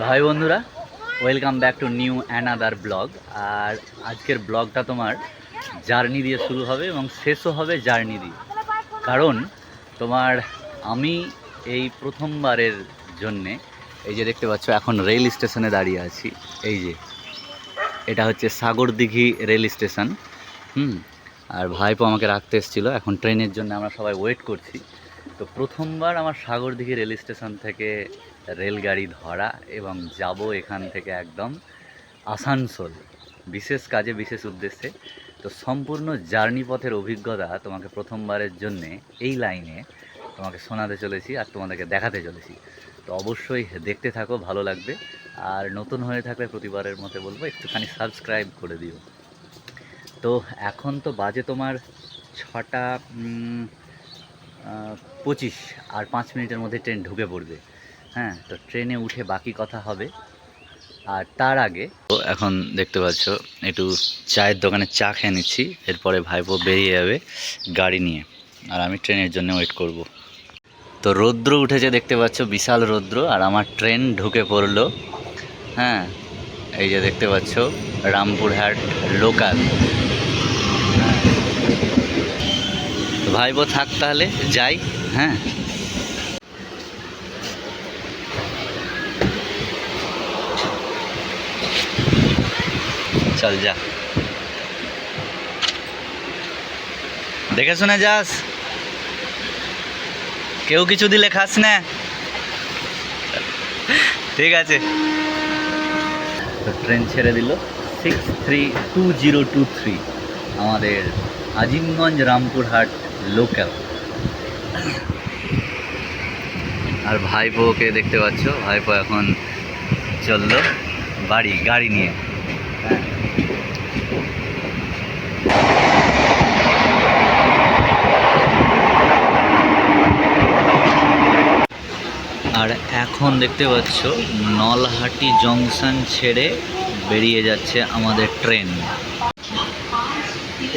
তো হাই বন্ধুরা welcome back to new another blog আর আজকের ব্লগটা তোমার জার্নি দিয়ে শুরু হবে এবং শেষও হবে জার্নি দিয়ে। কারণ তোমার আমি এই প্রথমবারের জন্যে এই যে দেখতে পাচ্ছ, এখন রেল স্টেশনে দাঁড়িয়ে আছি। এই যে, এটা হচ্ছে সাগরদিঘি রেল স্টেশন হুম, আর ভাইপো আমাকে রাখতে এসেছিল। এখন ট্রেনের জন্য আমরা সবাই ওয়েট করছি। তো প্রথমবার আমার সাগরদিঘি রেল স্টেশন থেকে রেলগাড়ি ধরা এবং যাব এখান থেকে একদম আসানসোল। বিশেষ কাজে, বিশেষ উদ্দেশ্যে। তো সম্পূর্ণ জার্নি পথের অভিজ্ঞতা তোমাকে প্রথমবারের জন্যে এই লাইনে তোমাকে শোনাতে চলেছি আর তোমাদেরকে দেখাতে চলেছি। তো অবশ্যই দেখতে থাকো, ভালো লাগবে। আর নতুন হয়ে থাকলে প্রতিবারের মতো বলব, একটুখানি সাবস্ক্রাইব করে দিও। তো এখন তো বাজে তোমার ছটা পঁচিশ, আর পাঁচ মিনিটের মধ্যে ট্রেন ঢুকে পড়বে। হ্যাঁ তো ট্রেনে উঠে বাকি কথা হবে। আর তার আগে তো এখন দেখতে পাচ্ছ, একটু চায়ের দোকানে চা খেয়ে নিচ্ছি, এরপরে ভাইপো বেরিয়ে যাবে গাড়ি নিয়ে। আর আমি ট্রেনের জন্য ওয়েট করব। তো রৌদ্র উঠেছে, দেখতে পাচ্ছ, বিশাল রৌদ্র, আর আমার ট্রেন ঢুকে পড়ল। হ্যাঁ এই যে দেখতে পাচ্ছ রামপুরহাট লোকাল হ্যাঁ। তো থাক তাহলে, যাই হ্যাঁ। চল, যা। দেখে শুনে যাস কেউ কিছু দিলে খাস না? ঠিক আছে। তো ট্রেন ছেড়ে দিল। Six three two zero two three আমাদের আজিমগঞ্জ রামপুরহাট লোকাল আর ভাইপোকে দেখতে পাচ্ছ? ভাইপো এখন চলল বাড়ি, গাড়ি নিয়ে। আর এখন দেখতে পাচ্ছ নলহাটি জংশন ছেড়ে বেরিয়ে যাচ্ছে আমাদের ট্রেন।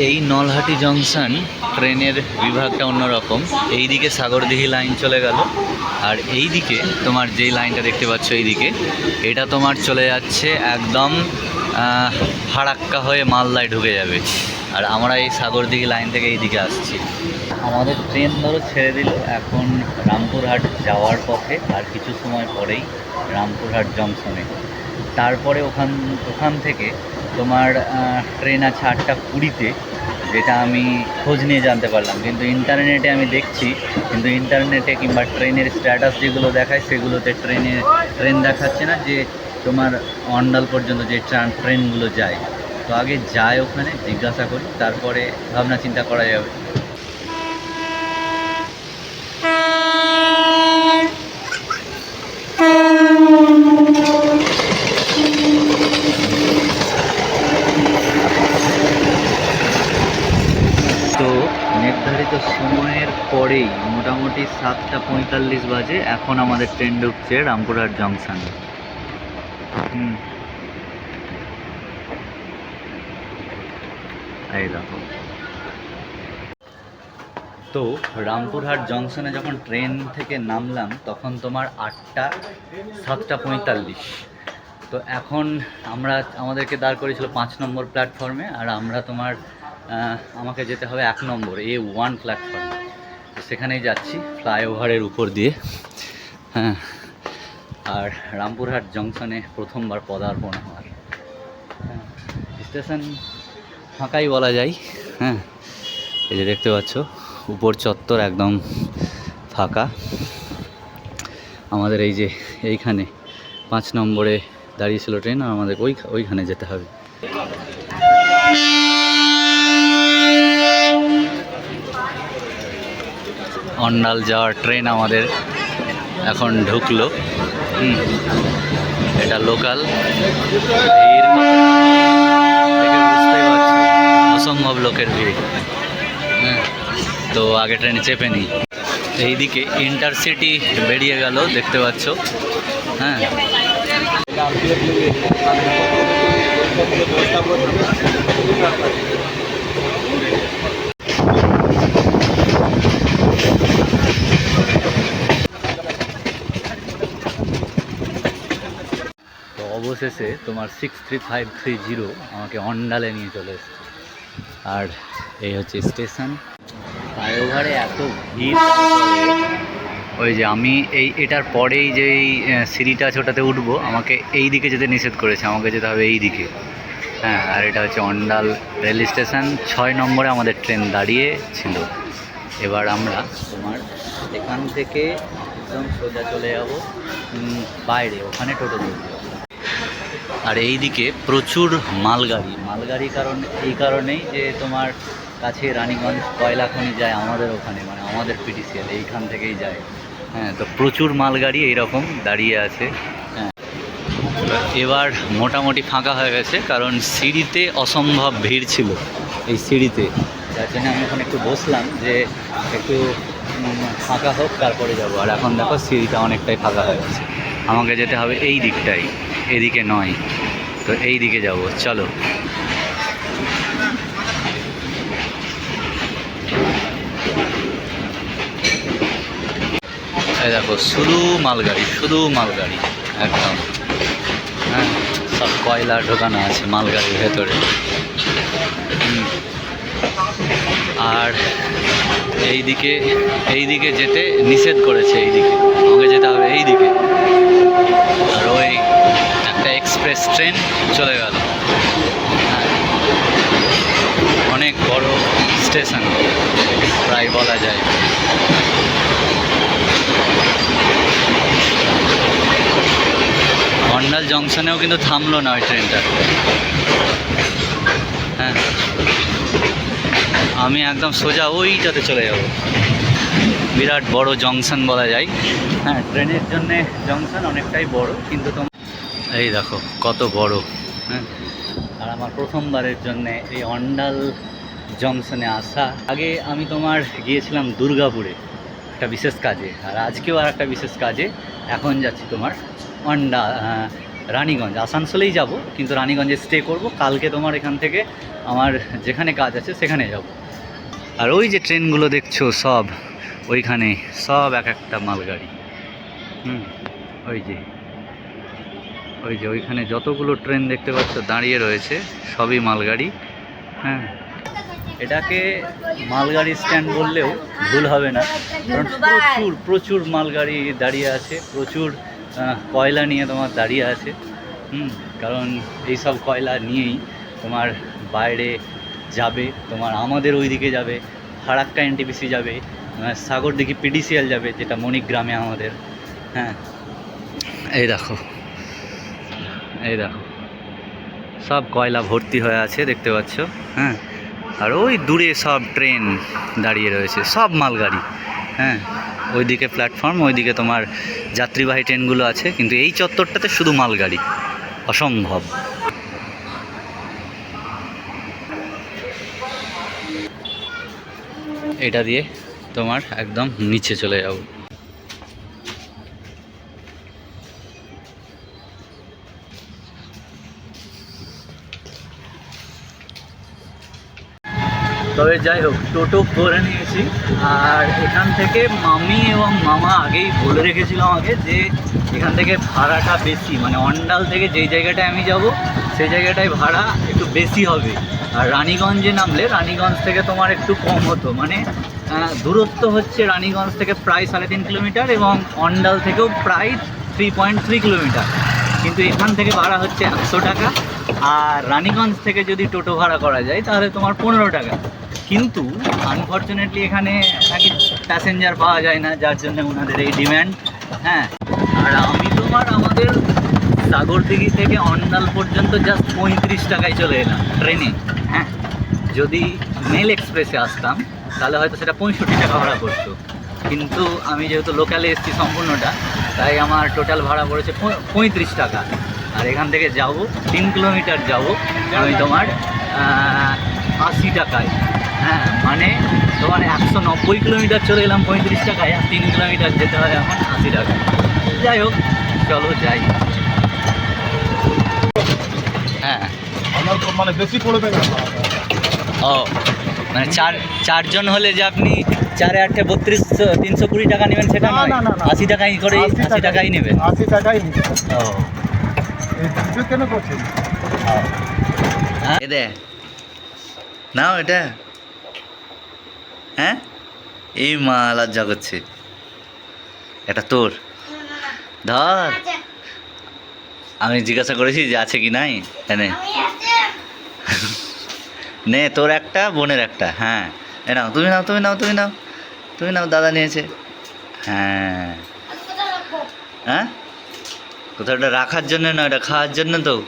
এই নলহাটি জংশন ট্রেনের বিভাগটা অন্যরকম। এইদিকে সাগরদিঘি লাইন চলে গেল। আর এই দিকে তোমার যেই লাইনটা দেখতে পাচ্ছ এইদিকে, এটা তোমার চলে যাচ্ছে একদম ফারাক্কা হয়ে মালদায় ঢুকে যাবে। আর আমরা এই সাগরদিঘি লাইন থেকে এইদিকে আসছি। আমাদের ট্রেন ধরো ছেড়ে দিল, এখন রামপুরহাট যাওয়ার পথে আর কিছু সময় পরেই রামপুরহাট জংশনে তারপরে ওখান ওখান থেকে তোমার ট্রেন আছে আটটা কুড়িতে, যেটা আমি খোঁজ নিয়ে জানতে পারলাম। কিন্তু ইন্টারনেটে আমি দেখছি, কিন্তু ইন্টারনেটে কিংবা ট্রেনের স্ট্যাটাস যেগুলো দেখায়, সেগুলোতে ট্রেনে ট্রেন দেখাচ্ছে না যে তোমার অন্ডাল পর্যন্ত যে ট্রান ট্রেনগুলো যায়। তো আগে যায় ওখানে, জিজ্ঞাসা করি, তারপরে ভাবনা চিন্তা করা যাবে। নির্ধারিত সময়ের পরেই মোটামুটি সাতটা পঁয়তাল্লিশ বাজে, এখন আমাদের ট্রেন ঢুকছে রামপুরহাট জংশন। হুম। এই দেখো। তো রামপুরহাট জংশনে যখন ট্রেন থেকে নামলাম, তখন তোমার আটটা, সাতটা পঁয়তাল্লিশ। তো এখন আমরা, আমাদেরকে দাঁড় করেছিল পাঁচ নম্বর প্ল্যাটফর্মে, আর আমরা তোমার আমাকে যেতে হবে এক নম্বর, এ ওয়ান প্ল্যাটফর্মে। তো সেখানেই যাচ্ছি, ফ্লাইওভারের উপর দিয়ে। হ্যাঁ আর রামপুরহাট জংশনে প্রথমবার পদার্পণ আমার। হ্যাঁ স্টেশন ফাঁকাই বলা যায় হ্যাঁ। এই যে দেখতে পাচ্ছ, উপর চত্বর একদম ফাঁকা। আমাদের এই যে এইখানে পাঁচ নম্বরে দাঁড়িয়েছিল ট্রেন, আর আমাদের ওই ওইখানে যেতে হবে। অন্ডাল যাওয়ার ট্রেন আমাদের এখন ঢুকলো। এটা লোকাল ভিড় দেখে বুঝতেই পারছ অসম্ভব লোকের ভিড়। হ্যাঁ তো আগে ট্রেনে চেপে নিই। এইদিকে ইন্টারসিটি বেরিয়ে গেল, দেখতে পাচ্ছ। হ্যাঁ। অবশেষে তোমার six three five three zero আমাকে অন্ডালে নিয়ে চলে এসছে। আর এই হচ্ছে স্টেশন। ফ্লাইওভারে এত ভিড়। ওই যে আমি এই এটার পরেই যে এই সিঁড়িটা আছে ওটাতে উঠবো, আমাকে এই দিকে যেতে নিষেধ করেছে, আমাকে যেতে হবে এই দিকে। হ্যাঁ আর এটা হচ্ছে অন্ডাল রেল স্টেশন, ছয় নম্বরে আমাদের ট্রেন দাঁড়িয়ে ছিল। এবার আমরা তোমার এখান থেকে একদম সোজা চলে যাব বাইরে, ওখানে টোটো ধরবো। আর এই দিকে প্রচুর মালগাড়ি। মালগাড়ি কারণ, এই কারণেই যে তোমার কাছে রানীগঞ্জ কয়লা খনি যায় আমাদের ওখানে মানে আমাদের পিটিসিএল, এইখান থেকেই যায়। হ্যাঁ তো প্রচুর মালগাড়ি এইরকম দাঁড়িয়ে আছে। হ্যাঁ। এবার মোটামুটি ফাঁকা হয়ে গেছে, কারণ সিঁড়িতে অসম্ভব ভিড় ছিল, এই সিঁড়িতে। যার জন্য আমি এখন একটু বসলাম যে একটু ফাঁকা হোক, তারপরে যাব। আর এখন দেখো সিঁড়িটা অনেকটাই ফাঁকা হয়ে গেছে। আমাকে যেতে হবে এই দিকটাই। এদিকে নয়। তো এই দিকে যাব, চলো। দেখো, শুধু মালগাড়ি শুধু মালগাড়ি, একদম। হ্যাঁ সব কয়লা ঢোকানো আছে মালগাড়ির ভেতরে। আর এইদিকে এইদিকে যেতে নিষেধ করেছে এইদিকে। আমাকে যেতে হবে এইদিকে। আর ওই একটা এক্সপ্রেস ট্রেন চলে গেল। অনেক বড় স্টেশন, প্রায় বলা যায়। অন্ডাল জংশনেও কিন্তু থামলো না ওই ট্রেনটা। হ্যাঁ। আমি একদম সোজা ওইটাতে চলে যাব। বিরাট বড় জংশন বলা যায়। হ্যাঁ ট্রেনের জন্যে জংশন অনেকটাই বড়, কিন্তু তোমার এই দেখো, কত বড়। হ্যাঁ। আর আমার প্রথমবারের জন্যে এই অন্ডাল জংশনে আসা। আগে আমি তোমার গিয়েছিলাম দুর্গাপুরে, একটা বিশেষ কাজে। আর আজকেও আর একটা বিশেষ কাজে। এখন যাচ্ছি তোমার অন্ডা রানীগঞ্জ। আসানসোলেই যাব, কিন্তু রানীগঞ্জে স্টে করব। কালকে তোমার এখান থেকে আমার যেখানে কাজ আছে, সেখানে যাব। আর ওই যে ট্রেনগুলো দেখছ সব, ওইখানে সব এক একটা মালগাড়ি। হুম, ওই যে। ওই যে ওইখানে যতগুলো ট্রেন দেখতে পাচ্ছ দাঁড়িয়ে রয়েছে, সবই মালগাড়ি। হ্যাঁ। এটাকে মালগাড়ি স্ট্যান্ড বললেও ভুল হবে না, কারণ প্রচুর প্রচুর মালগাড়ি দাঁড়িয়ে আছে, প্রচুর কয়লা নিয়ে তোমার দাঁড়িয়ে আছে। হুম, কারণ এইসব কয়লা নিয়েই তোমার বাইরে যাবে, তোমার আমাদের ওই দিকে যাবে, ফারাক্কা এনটিপিসি যাবে সাগর সাগরদিঘি পিডিসিএল যাবে, যেটা মণিগ্রামে আমাদের। হ্যাঁ। এই দেখো। এই দেখো। সব কয়লা ভর্তি হয়ে আছে দেখতে পাচ্ছ? হ্যাঁ। আর ওই দূরে সব ট্রেন দাঁড়িয়ে রয়েছে সব মালগাড়ি। হ্যাঁ ওইদিকে প্ল্যাটফর্ম ওইদিকে তোমার যাত্রীবাহী ট্রেনগুলো আছে কিন্তু এই চত্বরটাতে শুধু মালগাড়ি। অসম্ভব। এটা দিয়ে তোমার একদম নিচে চলে যাব। তবে যাই হোক, টোটো করে নিয়েছি আর এখান থেকে মামি এবং মামা আগেই বলে রেখেছিল আমাকে যে এখান থেকে ভাড়াটা বেশি মানে অন্ডাল থেকে যেই জায়গাটায় আমি যাব, সেই জায়গাটায় ভাড়া একটু বেশি হবে। আর রানীগঞ্জে নামলে রানীগঞ্জ থেকে তোমার একটু কম হতো মানে দূরত্ব হচ্ছে রানীগঞ্জ থেকে প্রায় সাড়ে তিন কিলোমিটার এবং অন্ডাল থেকেও প্রায় থ্রি পয়েন্ট থ্রি কিলোমিটার। কিন্তু এখান থেকে ভাড়া হচ্ছে একশো টাকা। আর রানীগঞ্জ থেকে যদি টোটো ভাড়া করা যায়, তাহলে তোমার পনেরো টাকা। কিন্তু আনফর্চুনেটলি এখানে নাকি প্যাসেঞ্জার পাওয়া যায় না, যার জন্য ওনাদের এই ডিম্যান্ড হ্যাঁ। আর আমি তোমার আমাদের সাগরদিঘি থেকে অন্ডাল পর্যন্ত জাস্ট পঁয়ত্রিশ টাকায় চলে এলাম ট্রেনে হ্যাঁ। যদি মেল এক্সপ্রেসে আসতাম, তাহলে হয়তো সেটা পঁয়ষট্টি টাকা ভাড়া করতো কিন্তু আমি যেহেতু লোকালে এসেছি সম্পূর্ণটা, তাই আমার টোটাল ভাড়া পড়েছে পঁয়ত্রিশ টাকা। আর এখান থেকে যাব, তিন কিলোমিটার যাব, আমি তোমার আশি টাকায়। হ্যাঁ মানে তোমার একশো নব্বই কিলোমিটার চলে এলাম পঁয়ত্রিশ টাকায় আর তিন কিলোমিটার যেতে হয় এখন আশি টাকা যাই হোক চলো যাই। হ্যাঁ। মানে বেশি পড়বে না। ও মানে চার চারজন হলে যে আপনি চারে আটটা বত্রিশ তিনশো কুড়ি টাকা নেবেন সেটা না, না। আশি টাকাই করে আশি টাকাই। নেবেন। আশি টাকাই ও। কেন করছেন? হ্যাঁ? দে। নাও এটা। হ্যাঁ? এই মা লজ্জা করছে। এটা তোর। ধর। আমি জিজ্ঞাসা করেছি যে আছে কি নাই? এনে নে। তোর একটা বোনের একটা। হ্যাঁ। এ নাও তুমি নাও তুমি নাও তুমি নাও। তুমি নাও দাদা নিয়েছে। হ্যাঁ। হ্যাঁ? কোথাও ওটা রাখার জন্য না ওটা খাওয়ার জন্য তো?